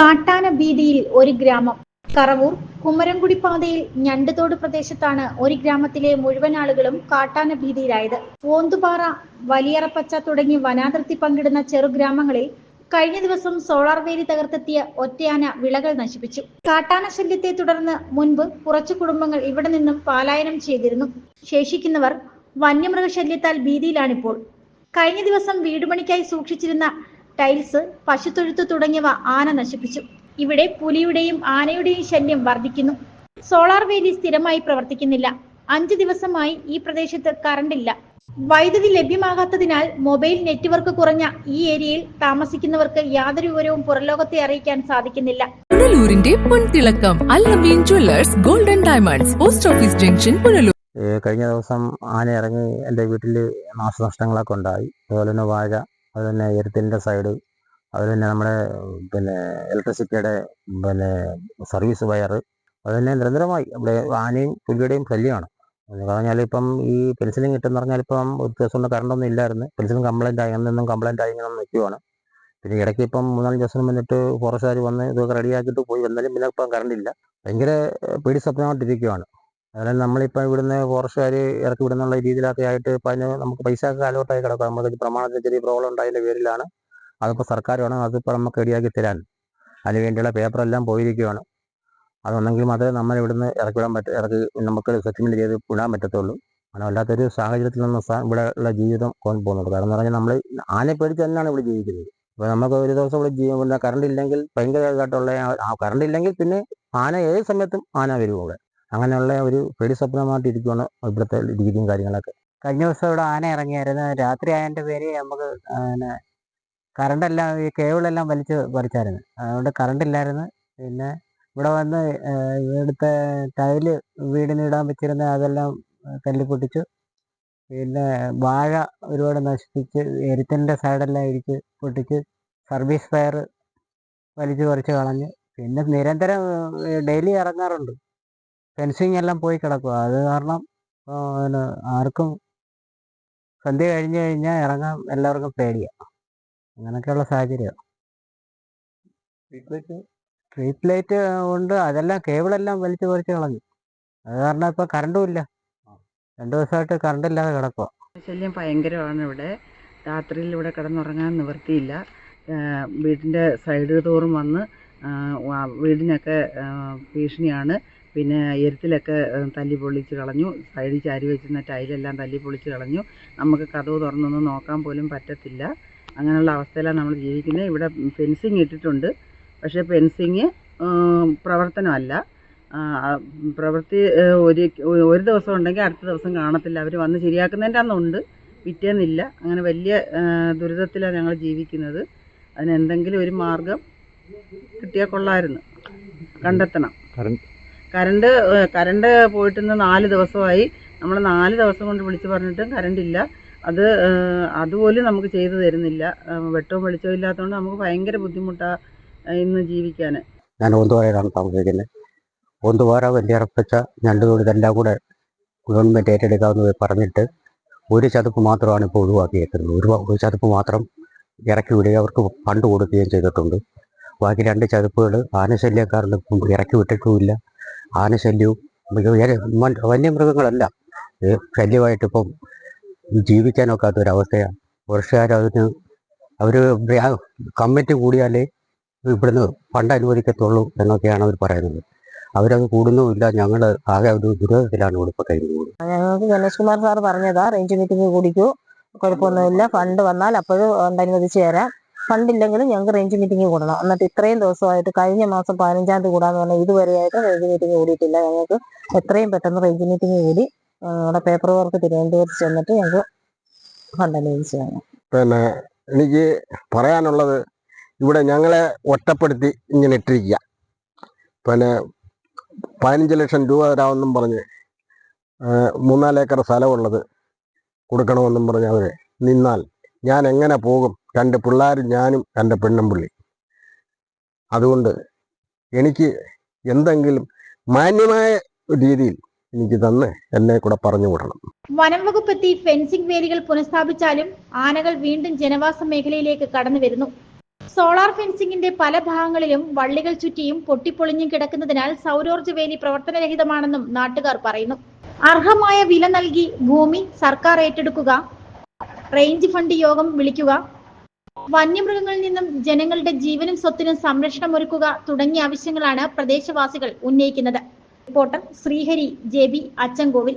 കാട്ടാന ഭീതിയിൽ ഒരു ഗ്രാമം. കറവൂർ കുമരംകുടി പാതയിൽ ഞണ്ടുതോട് പ്രദേശത്താണ് ഒരു ഗ്രാമത്തിലെ മുഴുവൻ ആളുകളും കാട്ടാന ഭീതിയിലായത്. ഓന്തുപാറ വലിയറപ്പച്ച തുടങ്ങി വനാതിർത്തി പങ്കിടുന്ന ചെറുഗ്രാമങ്ങളിൽ കഴിഞ്ഞ ദിവസം സോളാർ വേലി തകർത്തെത്തിയ ഒറ്റയാന വിളകൾ നശിപ്പിച്ചു. കാട്ടാന ശല്യത്തെ തുടർന്ന് മുൻപ് കുറച്ചു കുടുംബങ്ങൾ ഇവിടെ നിന്നും പലായനം ചെയ്തിരുന്നു. ശേഷിക്കുന്നവർ വന്യമൃഗശല്യത്താൽ ഭീതിയിലാണിപ്പോൾ. കഴിഞ്ഞ ദിവസം വീടുപണിക്കായി സൂക്ഷിച്ചിരുന്ന ടൈൽസ് പശുത്തൊഴുത്ത് തുടങ്ങിയവ ആന നശിപ്പിച്ചു. ഇവിടെ പുലിയുടെയും ആനയുടെയും ശല്യം വർദ്ധിക്കുന്നു. സോളാർ വേലി സ്ഥിരമായി പ്രവർത്തിക്കുന്നില്ല. അഞ്ചു ദിവസമായി ഈ പ്രദേശത്ത് കറണ്ടില്ല. വൈദ്യുതി ലഭ്യമാകാത്തതിനാൽ മൊബൈൽ നെറ്റ്വർക്ക് കുറഞ്ഞ ഈ ഏരിയയിൽ താമസിക്കുന്നവർക്ക് യാതൊരു വിവരവും പുറംലോകത്തെ അറിയിക്കാൻ സാധിക്കുന്നില്ല. പുനലൂരിന്റെ പൊൻതിളക്കം Allameen jewellers golden diamonds post office junction Punalur. കഴിഞ്ഞ ദിവസം ആന ഇറങ്ങി എന്റെ വീട്ടിൽ നാശനഷ്ടങ്ങളൊക്കെ ഉണ്ടായി. അതുപോലെ തന്നെ വാഴ അതുപോലെ തന്നെ എരുത്തിന്റെ സൈഡ് അതുപോലെ തന്നെ നമ്മുടെ പിന്നെ ഇലക്ട്രിസിറ്റിയുടെ പിന്നെ സർവീസ് വയർ അത് തന്നെ നിരന്തരമായി ഇവിടെ ആനയും പുലിയുടെയും ശല്യമാണ്. എന്ന് പറഞ്ഞാൽ ഇപ്പം ഈ പെൻസിലും കിട്ടുന്ന പറഞ്ഞാൽ ഇപ്പം ഒരു ദിവസം കൊണ്ട് കറണ്ടൊന്നും ഇല്ലായിരുന്നു. പെൻസിലും കംപ്ലൈന്റ് ആയി. അന്നൊന്നും കംപ്ലൈന്റ് ആയി ഇങ്ങനെ നിൽക്കുവാണ് പിന്നെ ഇടയ്ക്ക് ഇപ്പം മൂന്നാൽ ദിവസം വന്നിട്ട് ഫോറസ്റ്റുകാർ വന്ന് ഇതൊക്കെ റെഡിയാക്കിയിട്ട് പോയി. എന്നാലും പിന്നെ ഇപ്പം കറണ്ട് ഇല്ല. ഭയങ്കര പേടി സ്വപ്നമായിട്ടിരിക്കുവാണ്. അതായത് നമ്മളിപ്പോൾ ഇവിടുന്ന് ഫോറസ്റ്റുകാർ ഇറക്കി വിടുന്നുള്ള രീതിയിലൊക്കെ ആയിട്ട് ഇപ്പം അതിന് നമുക്ക് പൈസ ഒക്കെ കാലോട്ടായി കിടക്കും. നമുക്ക് പ്രമാണത്തിൽ ചെറിയ പ്രോബ്ലം ഉണ്ടായതിന്റെ പേരിലാണ്. അതിപ്പോൾ സർക്കാർ വേണം അതിപ്പോൾ നമുക്ക് റെഡിയാക്കി തരാൻ. അതിന് വേണ്ടിയുള്ള പേപ്പറെല്ലാം പോയിരിക്കുകയാണ് അതൊന്നെങ്കിൽ മാത്രമേ നമ്മൾ ഇവിടുന്ന് ഇറക്കി വിടാൻ പറ്റ ഇറക്കി നമുക്ക് സെറ്റിൽമെന്റ് ചെയ്ത് വിടാൻ പറ്റത്തുള്ളൂ. അങ്ങനെ വല്ലാത്തൊരു സാഹചര്യത്തിൽ നിന്ന് ഇവിടെ ഉള്ള ജീവിതം കൊണ്ട് പോകുന്നുണ്ട്. കാരണം എന്ന് പറഞ്ഞാൽ നമ്മൾ ആനയെ പേടിച്ച് തന്നെയാണ് ഇവിടെ ജീവിക്കുന്നത്. അപ്പോൾ നമുക്ക് ഒരു ദിവസം ഇവിടെ ജീവിക്കുന്ന കറണ്ട് ഇല്ലെങ്കിൽ ഭയങ്കരമായിട്ടുള്ള ആ കറണ്ട് ഇല്ലെങ്കിൽ പിന്നെ ആന ഏത് സമയത്തും ആന വരും ഇവിടെ അങ്ങനെയുള്ള ഒരു പേടി സ്വപ്നമായിട്ട് ഇരിക്കുകയാണ് ഇവിടുത്തെ രീതിയും കാര്യങ്ങളൊക്കെ. കഴിഞ്ഞ ദിവസം ഇവിടെ ആന ഇറങ്ങിയായിരുന്നു. രാത്രി ആയതിന്റെ പേര് നമുക്ക് പിന്നെ കറണ്ടെല്ലാം ഈ കേബിളെല്ലാം വലിച്ച് പറിച്ചായിരുന്നു. അതുകൊണ്ട് കറണ്ട് ഇല്ലായിരുന്നു. പിന്നെ ഇവിടെ വന്ന് ഇവിടുത്തെ ടൈൽ വീടിന് ഇടാൻ വെച്ചിരുന്ന അതെല്ലാം തല്ലിപ്പൊട്ടിച്ചു പിന്നെ വാഴ ഒരുപാട് നശിപ്പിച്ച് എരുത്തിന്റെ സൈഡെല്ലാം ഇടിച്ച് പൊട്ടിച്ച് സർവീസ് ഫയർ വലിച്ചു പറിച്ച് കളഞ്ഞ്. പിന്നെ നിരന്തരം ഡെയിലി ഇറങ്ങാറുണ്ട്. ഫെൻസിങ് എല്ലാം പോയി കിടക്കുക അത് കാരണം പിന്നെ ആർക്കും സന്ധ്യ കഴിഞ്ഞ് കഴിഞ്ഞാൽ ഇറങ്ങാൻ എല്ലാവർക്കും പേടിയാണ് അങ്ങനെയൊക്കെയുള്ള സാഹചര്യം സ്ട്രീറ്റ് ലൈറ്റ് കൊണ്ട് അതെല്ലാം കേബിളെല്ലാം വലിച്ചു പറിച്ച് കളഞ്ഞു. അത് കാരണം ഇപ്പം കറണ്ടും ഇല്ല. രണ്ടു ദിവസമായിട്ട് കറണ്ട് ഇല്ലാതെ കിടക്കുക ശല്യം ഭയങ്കരമാണ് ഇവിടെ. രാത്രിയിൽ ഇവിടെ കിടന്നുറങ്ങാൻ നിവൃത്തിയില്ല. വീടിന്റെ സൈഡ് തോറും വന്ന് വീടിനൊക്കെ ഭീഷണിയാണ്. പിന്നെ എരുത്തിലൊക്കെ തല്ലി പൊളിച്ച് കളഞ്ഞു. സൈഡിൽ ചാരി വെച്ചിരുന്ന ടൈലെല്ലാം തല്ലി പൊളിച്ച് കളഞ്ഞു. നമുക്ക് കഥവ് തുറന്നൊന്നും നോക്കാൻ പോലും പറ്റത്തില്ല. അങ്ങനെയുള്ള അവസ്ഥയിലാണ് നമ്മൾ ജീവിക്കുന്നത്. ഇവിടെ ഫെൻസിങ് ഇട്ടിട്ടുണ്ട്. പക്ഷേ ഫെൻസിങ് പ്രവർത്തനമല്ല. പ്രവൃത്തി ഒരു ഒരു ദിവസം ഉണ്ടെങ്കിൽ അടുത്ത ദിവസം കാണത്തില്ല. അവർ വന്ന് ശരിയാക്കുന്നതിന്റെ അന്നുണ്ട്. പിറ്റേന്നില്ല. അങ്ങനെ വലിയ ദുരിതത്തിലാണ് ഞങ്ങൾ ജീവിക്കുന്നത്. അതിനെന്തെങ്കിലും ഒരു മാർഗം കിട്ടിയാൽ കൊള്ളായിരുന്നു കണ്ടെത്തണം. കറണ്ട് കറണ്ട് പോയിട്ടിന്ന് നാല് ദിവസമായി. നമ്മൾ നാല് ദിവസം കൊണ്ട് വിളിച്ച് പറഞ്ഞിട്ടും കറണ്ട് ഇല്ല അത് അതുപോലും നമുക്ക് ചെയ്തു തരുന്നില്ല. വെട്ടവും വെളിച്ചവും ഇല്ലാത്തതുകൊണ്ട് നമുക്ക് ഭയങ്കര ബുദ്ധിമുട്ടാണ് ഇന്ന് ജീവിക്കാൻ ഞാൻ ഓന്തുവാരയിലാണ് താമസിക്കുന്നത്. ഓന്തുവാര വലിയറപ്പച്ച ഞണ്ടുതോട് ഇതെല്ലാം കൂടെ ഗവൺമെന്റ് ഏറ്റെടുക്കാമെന്ന് പറഞ്ഞിട്ട് ഒരു ചതുപ്പ് മാത്രമാണ് ഇപ്പോൾ ഒഴിവാക്കിയേക്കുന്നത്. ഒരു ഒരു ചതുപ്പ് മാത്രം ഇറക്കി വിടുകയും അവർക്ക് ഫണ്ട് കൊടുക്കുകയും ചെയ്തിട്ടുണ്ട്. ബാക്കി രണ്ട് ചതുപ്പുകൾ ആനശല്യക്കാരുടെ ഇറക്കി വിട്ടിട്ടുമില്ല. ആനശല്യവും വന്യമൃഗങ്ങളല്ല ശല്യമായിട്ടിപ്പം ജീവിക്കാനൊക്കാത്ത ഒരവസ്ഥയാണ് വർഷകാലം അതിന് അവർ കമ്മിറ്റി കൂടിയാലേ ഇവിടുന്ന് ഫണ്ട് അനുവദിക്കത്തുള്ളൂ എന്നൊക്കെയാണ് അവർ പറയുന്നത്. അവരത് കൂടുന്നുമില്ല. ഞങ്ങൾ ആകെ ഒരു ദുരിതത്തിലാണ് ഇവിടെ കഴിയുന്നത് ഞങ്ങൾക്ക് ഗണേഷ് കുമാർ സാർ പറഞ്ഞതാ റേഞ്ച് മീറ്റിംഗ് കൂടിക്കൂ. കുഴപ്പമൊന്നുമില്ല. ഫണ്ട് വന്നാൽ അപ്പോഴും അനുവദിച്ച് തരാം. ഫണ്ട് ഇല്ലെങ്കിലും ഞങ്ങൾക്ക് റേഞ്ച് മീറ്റിംഗ് കൂടണം. എന്നിട്ട് ഇത്രയും ദിവസമായിട്ട് കഴിഞ്ഞ മാസം പതിനഞ്ചാം തീയതി കൂടാന്ന് പറഞ്ഞാൽ ഇതുവരെയായിട്ട് റേഞ്ച് മീറ്റിംഗ് കൂടിയിട്ടില്ല. ഞങ്ങൾക്ക് എത്രയും പെട്ടെന്ന് റേഞ്ച് മീറ്റിംഗ് കൂടി നമ്മുടെ പേപ്പർ വർക്ക് തിരുവനന്തപുരത്ത് ചെന്നിട്ട് ഞങ്ങൾക്ക് ഫണ്ട് അനുവദിച്ചു പിന്നെ എനിക്ക് പറയാനുള്ളത് ഇവിടെ ഞങ്ങളെ ഒറ്റപ്പെടുത്തി ഇങ്ങനെ ഇട്ടിരിക്കുക പിന്നെ പതിനഞ്ച് ലക്ഷം രൂപ തരാമെന്നും പറഞ്ഞ് മൂന്നാലേക്കർ സ്ഥലമുള്ളത് കൊടുക്കണമെന്നും പറഞ്ഞ് അവർ നിന്നാൽ ഞാൻ എങ്ങനെ പോകും? രണ്ട് പിള്ളേരും ഞാനും എന്റെ പെണ്ണും പുള്ളി. അതുകൊണ്ട് എനിക്ക് എന്തെങ്കിലും മാന്യമായ രീതിയിൽ എനിക്ക് തന്ന് എന്നെ കൂടെ പറഞ്ഞു വിടണം. വനം വകുപ്പെത്തി ഫെൻസിംഗ് വേലികൾ പുനഃസ്ഥാപിച്ചാലും ആനകൾ വീണ്ടും ജനവാസ മേഖലയിലേക്ക് കടന്നു വരുന്നു. സോളാർ ഫെൻസിംഗിന്റെ പല ഭാഗങ്ങളിലും വള്ളികൾ ചുറ്റിയും പൊട്ടിപ്പൊളിഞ്ഞും കിടക്കുന്നതിനാൽ സൗരോർജ വേലി പ്രവർത്തനരഹിതമാണെന്നും നാട്ടുകാർ പറയുന്നു. അർഹമായ വില നൽകി ഭൂമി സർക്കാർ ഏറ്റെടുക്കുക റേഞ്ച് ഫണ്ട് യോഗം വിളിക്കുക. വന്യമൃഗങ്ങളിൽ നിന്നും ജനങ്ങളുടെ ജീവനും സ്വത്തിനും സംരക്ഷണം ഒരുക്കുക തുടങ്ങിയ ആവശ്യങ്ങളാണ് പ്രദേശവാസികൾ ഉന്നയിക്കുന്നത്. Reporter Srihari J B Achankovil.